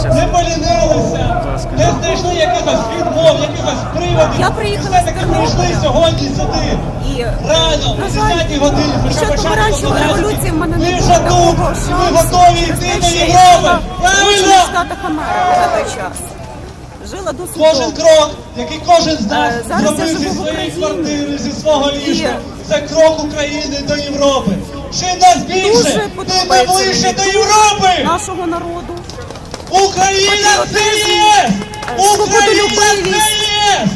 щас. не полінилися, не знайшли якихось відмов, якихось приводів. Я приїхала з Тернополя. прийшли сьогодні сюди. І Рано, на о 10 годині, час початку революції в мене не вже було тут, такого ми готові йти до Європи. жила в Правильно? Штатах Америки на той час. Жила досить Кожен крок, який кожен з нас Е, зараз я зробив зі живу в своєї Україні. квартири, зі свого ліжка, це крок України до Європи. Чим нас більше, тим ми подобається ближче до Європи! нашого народу. Україна це є! Україна є!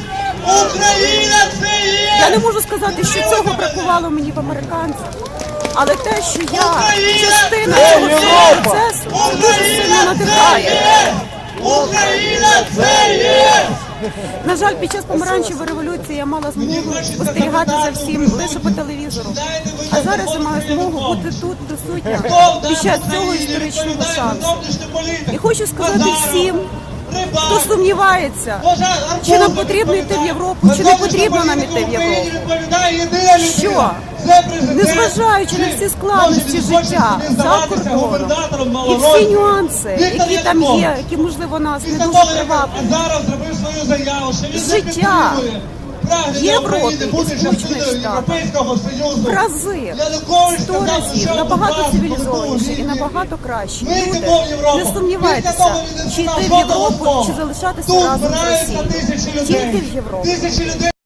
Україна це Я не можу сказати, що цього бракувало мені в американців. Але те, що я частина цього процесу, це дуже сильно надихає. Україна це є! На жаль, під час помаранчевої революції я мала змогу спостерігати за всім лише по телевізору. А зараз я маю змогу бути тут присутня під час цього історичного шансу. І хочу сказати всім, хто сумнівається, чи нам потрібно йти в Європу, чи не потрібно нам йти в Європу. Що, незважаючи на всі складності життя за кордоном і всі нюанси, які там є, які можливо нас не дуже приваблюють, Життя Європи Сполучених Штатів Європейського Союзу. в рази, сто разів набагато цивілізованіше цивілізованіші і набагато кращі. Ми Люди, йдемо в Європу. не сумнівайтеся, чи йти в Європу, чи залишатися разом з Росією. Тільки в Європу. Людей.